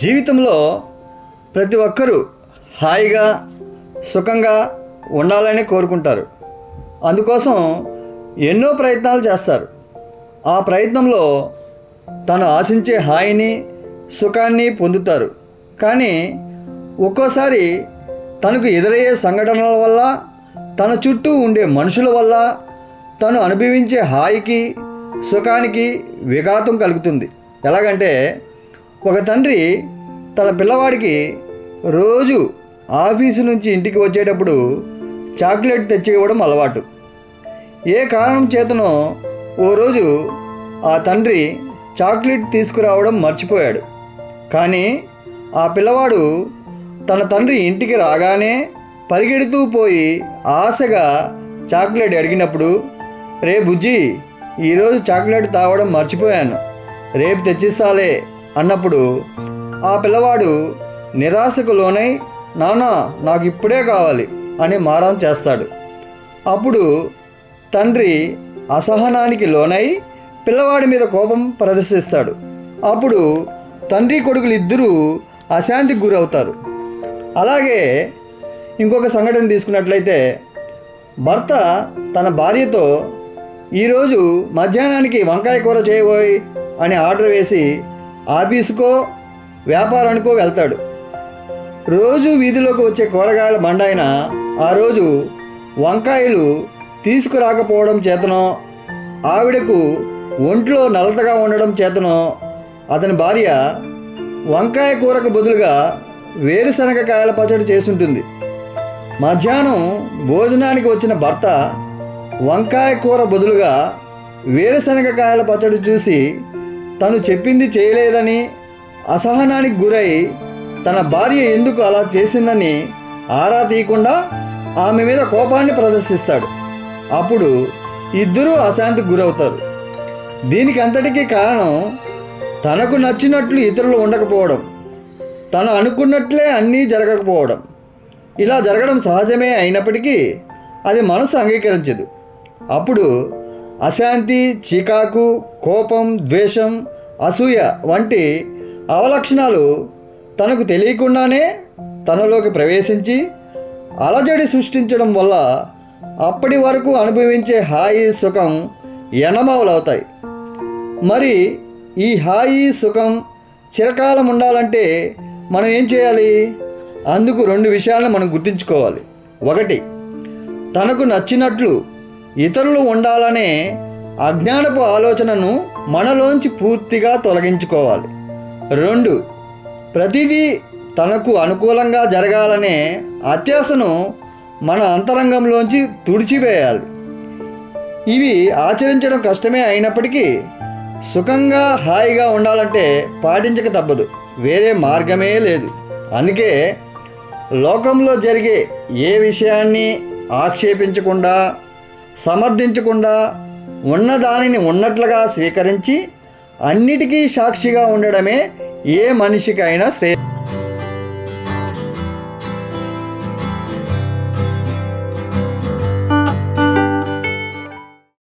జీవితంలో ప్రతి ఒక్కరూ హాయిగా సుఖంగా ఉండాలని కోరుకుంటారు. అందుకోసం ఎన్నో ప్రయత్నాలు చేస్తారు. ఆ ప్రయత్నంలో తను ఆశించే హాయిని సుఖాన్ని పొందుతారు. కానీ ఒక్కోసారి తనకు ఎదురయ్యే సంఘటనల వల్ల తన చుట్టూ ఉండే మనుషుల వల్ల తను అనుభవించే హాయికి సుఖానికి విఘాతం కలుగుతుంది. ఎలాగంటే ఒక తండ్రి తన పిల్లవాడికి రోజు ఆఫీసు నుంచి ఇంటికి వచ్చేటప్పుడు చాక్లెట్ తెచ్చి ఇవ్వడం అలవాటు. ఏ కారణం చేతనో ఓ రోజు ఆ తండ్రి చాక్లెట్ తీసుకురావడం మర్చిపోయాడు. కానీ ఆ పిల్లవాడు తన తండ్రి ఇంటికి రాగానే పరిగెడుతూ పోయి ఆశగా చాక్లెట్ అడిగినప్పుడు రే బుజ్జి ఈరోజు చాక్లెట్ తాగడం మర్చిపోయాను. రేపు తెచ్చిస్తాలే అన్నప్పుడు ఆ పిల్లవాడు నిరాశకు లోనై నానా నాకు ఇప్పుడే కావాలి అని మారం చేస్తాడు. అప్పుడు తండ్రి అసహనానికి లోనై పిల్లవాడి మీద కోపం ప్రదర్శిస్తాడు. అప్పుడు తండ్రి కొడుకులు ఇద్దరూ అశాంతికి గురవుతారు. అలాగే ఇంకొక సంఘటన తీసుకున్నట్లయితే భర్త తన భార్యతో ఈరోజు మధ్యాహ్నానికి వంకాయ కూర చేయబోయి అని ఆర్డర్ వేసి ఆఫీసుకో వ్యాపారానికో వెళ్తాడు. రోజు వీధిలోకి వచ్చే కూరగాయల బండాయన ఆ రోజు వంకాయలు తీసుకురాకపోవడం చేతనో ఆవిడకు ఒంట్లో నలతగా ఉండడం చేతనో అతని భార్య వంకాయ కూరకు బదులుగా వేరుశనగ కాయల పచ్చడి చేసుంటుంది మధ్యాహ్నం భోజనానికి వచ్చిన భర్త వంకాయ కూర బదులుగా వేరుశనగ కాయల పచ్చడి చూసి తను చెప్పింది చేయలేదని అసహనానికి గురై తన భార్య ఎందుకు అలా చేసిందని ఆరా తీయకుండా ఆమె మీద కోపాన్ని ప్రదర్శిస్తాడు. అప్పుడు ఇద్దరూ అశాంతికి గురవుతారు. దీనికి అంతటికీ కారణం తనకు నచ్చినట్లు ఇతరులు ఉండకపోవడం. తను అనుకున్నట్లే అన్నీ జరగకపోవడం. ఇలా జరగడం సహజమే అయినప్పటికీ అది మనసు అంగీకరించదు. అప్పుడు అశాంతి చికాకు కోపం ద్వేషం అసూయ వంటి అవలక్షణాలు తనకు తెలియకుండానే తనలోకి ప్రవేశించి అలజడి సృష్టించడం వల్ల అప్పటి వరకు అనుభవించే హాయి సుఖం ఎనమవలవుతాయి మరి ఈ హాయి సుఖం చిరకాలం ఉండాలంటే మనం ఏం చేయాలి? అందుకు రెండు విషయాలను మనం గుర్తుంచుకోవాలి. ఒకటి తనకు నచ్చినట్లు ఇతరులు ఉండాలనే అజ్ఞానపు ఆలోచనను మనలోంచి పూర్తిగా తొలగించుకోవాలి. రెండు ప్రతిదీ తనకు అనుకూలంగా జరగాలనే అత్యాశను మన అంతరంగంలోంచి తుడిచివేయాలి. ఇవి ఆచరించడం కష్టమే అయినప్పటికీ సుఖంగా హాయిగా ఉండాలంటే పాటించక తప్పదు. వేరే మార్గమే లేదు. అందుకే లోకంలో జరిగే ఏ విషయాన్ని ఆక్షేపించకుండా సమర్థించకుండా ఉన్నదానిని ఉన్నట్లుగా స్వీకరించి అన్నిటికీ సాక్షిగా ఉండడమే ఏ మనిషికైనా శ్రే